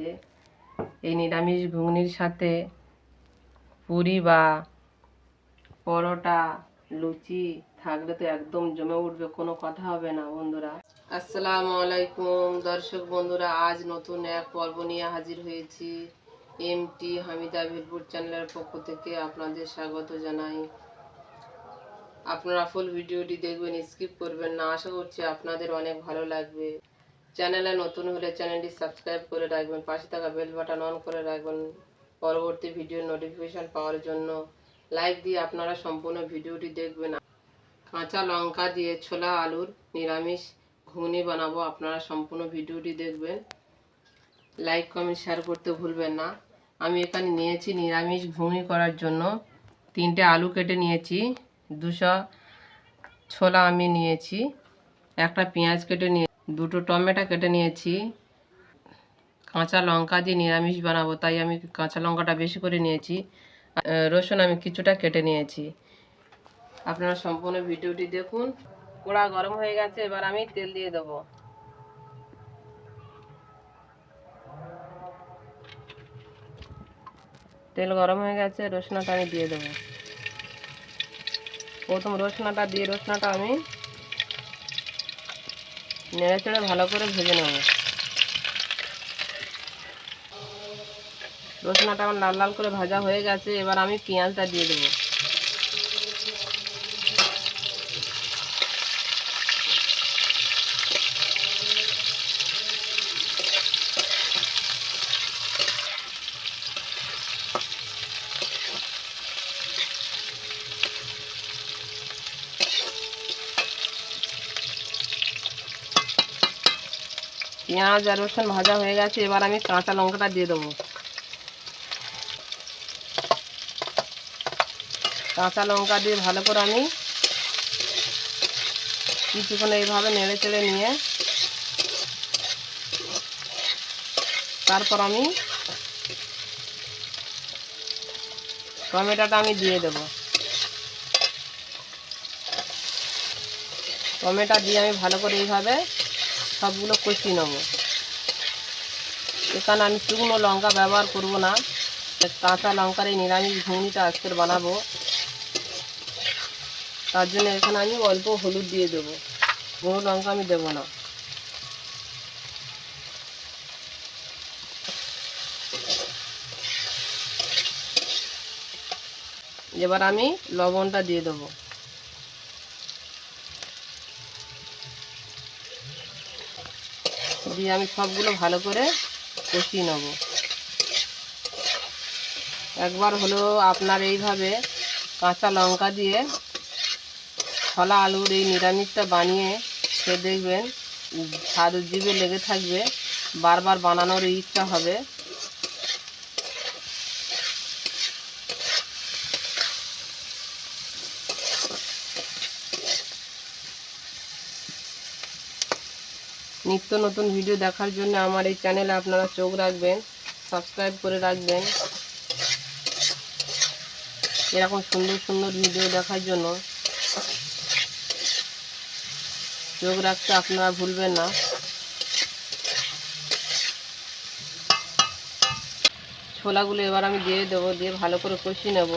আছে। এই নিরামিষ ঘুগনির সাথে পুরি বা পরোটা, লুচি থাকলে তো একদম জমে উঠবে, কোনো কথা হবে না বন্ধুরা। আসসালামু আলাইকুম দর্শক বন্ধুরা, আজ নতুন এক পর্ব নিয়ে হাজির হয়েছি এম টি হামিদা ভিলপুর চ্যানেলের পক্ষ থেকে আপনাদের স্বাগত জানাই। আপনারা ফুল ভিডিওটি দেখবেন স্কিপ করবেন না। আশা করছি আপনাদের অনেক ভালো লাগবে। চ্যানেলে নতুন হলে চ্যানেলটি সাবস্ক্রাইব করে রাখবেন, পাশে থাকা বেল বাটন অন করে রাখবেন। পরবর্তী ভিডিওর নোটিফিকেশন পাওয়ার জন্য লাইক দিয়ে আপনারা সম্পূর্ণ ভিডিওটি দেখবেন। কাঁচা লঙ্কা দিয়ে ছোলা আলুর নিরামিষ ঘুগনি বানাবো, আপনারা সম্পূর্ণ ভিডিওটি দেখবেন। লাইক কমেন্ট শেয়ার করতে ভুলবেন না। আমি এখানে নিয়েছি নিরামিষ ঘুগনি করার জন্য তিনটে আলু কেটে নিয়েছি, দুশো ছোলা আমি নিয়েছি, একটা পেঁয়াজ কেটে নিয়ে দুটো টমেটো কেটে নিয়েছি। কাঁচা লঙ্কা দিয়ে নিরামিষ বানাবো, তাই আমি কাঁচা লঙ্কাটা বেশি করে নিয়েছি। রসুন আমি কিছুটা কেটে নিয়েছি। আপনারা সম্পূর্ণ ভিডিওটি দেখুন। কড়া গরম হয়ে গেছে, এবার আমি তেল দিয়ে দেবো। তেল গরম হয়ে গেছে, রসুনটা আমি দিয়ে দেবো। প্রথম রসুনাটা দিয়ে, রসুনাটা আমি নেড়ে চেড়ে ভালো করে ভেজে নেব। রসুনাটা আমার লাল লাল করে ভাজা হয়ে গেছে, এবার আমি পেঁয়াজটা দিয়ে দেবো। পেঁয়াজ আর রসুন ভাজা হয়ে গেছে, এবার আমি কাঁচা লঙ্কাটা দিয়ে দেবো। কাঁচা লঙ্কা দিয়ে ভালো করে আমি কিছুক্ষণ এইভাবে নেড়ে চেড়ে নিয়ে তারপর আমি টমেটোটা আমি দিয়ে দেব। টমেটো দিয়ে আমি ভালো করে এইভাবে সবগুলো কষিয়ে নেব। এখানে আমি শুকনো লঙ্কা ব্যবহার করব না। কাঁচা লঙ্কার এই নিরামিষ ঘুগনিটা আজকের বানাবো। তার জন্য এখানে আমি অল্প হলুদ দিয়ে দেবো। গুঁড়ো লঙ্কা আমি দেবো না। এবার আমি লবণটা দিয়ে দেবো। দিয়ে আমি সবগুলো ভালো করে কষিয়ে নেব। একবার হলো আপনার এইভাবে কাঁচা লঙ্কা দিয়ে ছলা আলুর এই নিরামিষটা বানিয়ে সে দেখবেন, স্বাদ জিভে লেগে থাকবে। বারবার বানানোর ইচ্ছা হবে। নিত্য নতুন ভিডিও দেখার জন্য আমার এই চ্যানেলে আপনারা চোখ রাখবেন সাবস্ক্রাইব করে রাখবেন। এরকম সুন্দর সুন্দর ভিডিও দেখার জন্য চোখ রাখতে আপনারা ভুলবেন না। ছোলাগুলো এবার আমি দিয়ে দেবো, দিয়ে ভালো করে কষিয়ে নেব।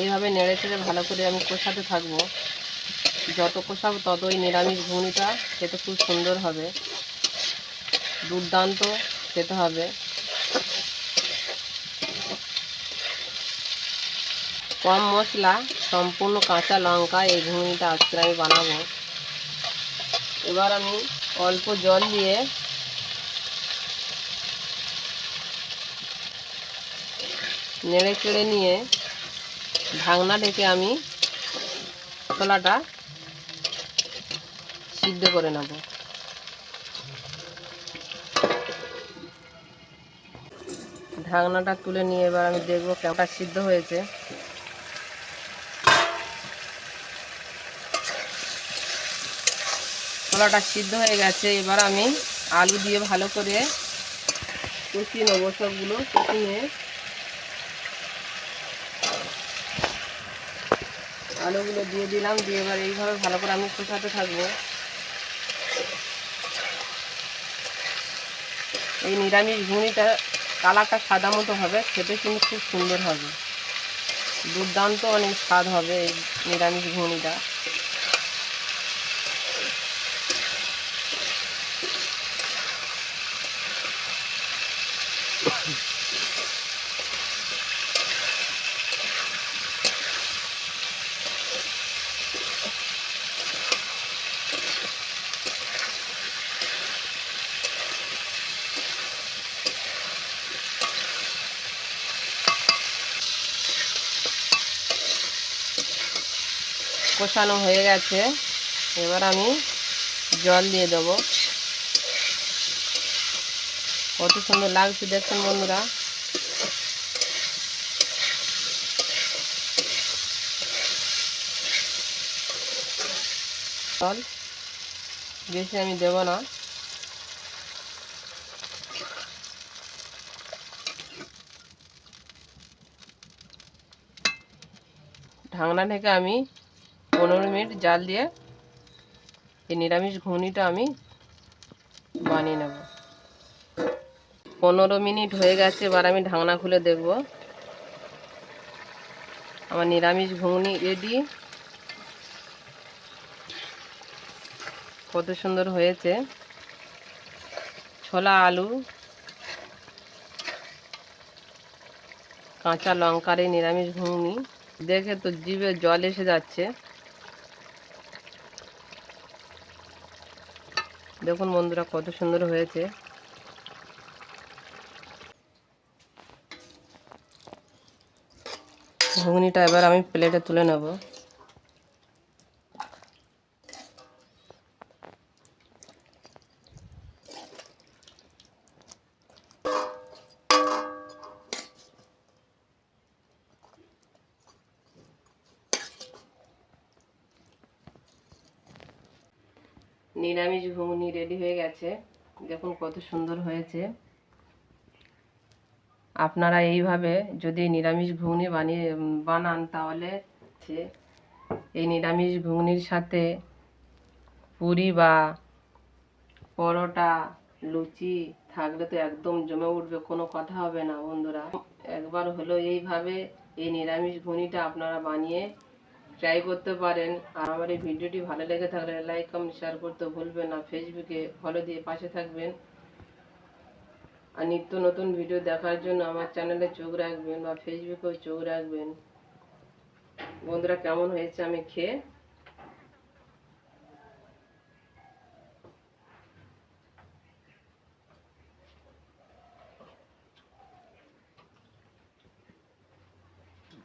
এইভাবে নেড়ে চেড়ে ভালো করে আমি কষাতে থাকব। যত কষাবো তত ওই নিরামিষ ঘুগনিটা খেতে খুব সুন্দর হবে। দুর্দান্ত খেতে হবে। কম মশলা, সম্পূর্ণ কাঁচা লঙ্কা, এই ঘুগনিটা আজকে আমি বানাবো। এবার আমি অল্প জল দিয়ে নেড়ে চেড়ে নিয়ে ঢাকনা ঢেকে আমি ছোলাটা সিদ্ধ করে নেব। ঢাকনাটা তুলে নিয়ে এবার আমি দেখব কেমনটা সিদ্ধ হয়েছে। ছোলাটা সিদ্ধ হয়ে গেছে, এবার আমি আলু দিয়ে ভালো করে কষিয়ে নেব, সবগুলো কষিয়ে আলুগুলো দিয়ে দিলাম, দিয়ে এবার এইভাবে ভালো করে আমি কষাতে থাকব। এই নিরামিষ ঘুগনিটা কালারটা সাদা মতো হবে, খেতে কিন্তু খুব সুন্দর হবে। দুর্দান্ত অনেক স্বাদ হবে এই নিরামিষ ঘুগনিটা কষানো হয়ে গেছে। এবার আমি জল দিয়ে দেবো। কত সুন্দর লাগছে দেখছেন বন্ধুরা। জল বেশি আমি দেব না। ঢাকনা থেকে আমি পনেরো মিনিট জাল দিয়ে এই নিরামিষ ঘুগনিটা আমি বানিয়ে নেব। পনেরো মিনিট হয়ে গেছে, এবার আমি ঢাকনা খুলে দেখব। আমার নিরামিষ ঘুগনি রেডি কত সুন্দর হয়েছে। ছোলা, আলু, কাঁচা লঙ্কার এই নিরামিষ ঘুগনি। দেখে তো জিভে জল এসে যাচ্ছে। দেখুন বন্ধুরা কত সুন্দর হয়েছে। ঘুগনিটা এবার আমি প্লেটে তুলে নেব। নিরামিষ ঘুগনি রেডি হয়ে গেছে। দেখুন কত সুন্দর হয়েছে। আপনারা এইভাবে যদি নিরামিষ ঘুগনি বানিয়ে, বানান তাহলে এই নিরামিষ ঘুগনির সাথে পুরি বা পরোটা, লুচি থাকলে তো একদম জমে উঠবে, কোনো কথা হবে না বন্ধুরা। একবার হলো এইভাবে এই নিরামিষ ঘুগনিটা আপনারা বানিয়ে ট্রাই করতে পারেন। আর আমার এই ভিডিওটি ভালো লেগে থাকলে লাইক কমেন্ট শেয়ার করতে ভুলবেন না। ফেসবুকে ফলো দিয়ে পাশে থাকবেন। আর নিত্য নতুন ভিডিও দেখার জন্য আমার চ্যানেলে চোখ রাখবেন বা ফেসবুকেও চোখ রাখবেন। বন্ধুরা, কেমন হয়েছে আমি খেয়ে?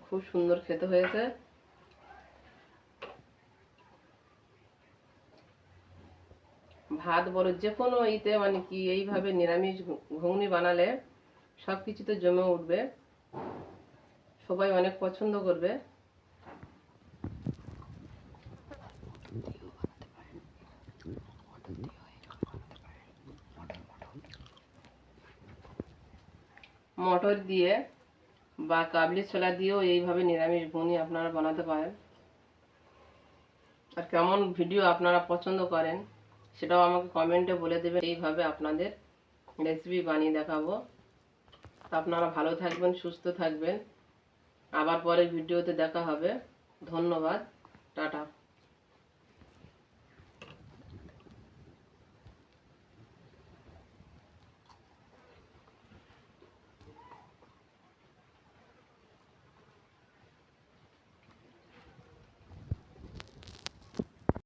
খুব সুন্দর খেতে হয়েছে। ভাত বলো যে কোনো ইতে মানে কি এইভাবে নিরামিষ ঘুগনি বানালে সব কিছুতে জমে উঠবে। সবাই অনেক পছন্দ করবে। মটর দিয়ে বা কাবলি ছোলা দিয়েও এইভাবে নিরামিষ ঘুগনি আপনারা বানাতে পারেন। আর কেমন ভিডিও আপনারা পছন্দ করেন সেটাও আমাকে কমেন্টে বলে দেবেন এইভাবে আপনাদের রেসিপি বানিয়ে দেখাবো। আপনারা ভালো থাকবেন, সুস্থ থাকবেন। আবার পরে ভিডিওতে দেখা হবে। ধন্যবাদ। টাটা।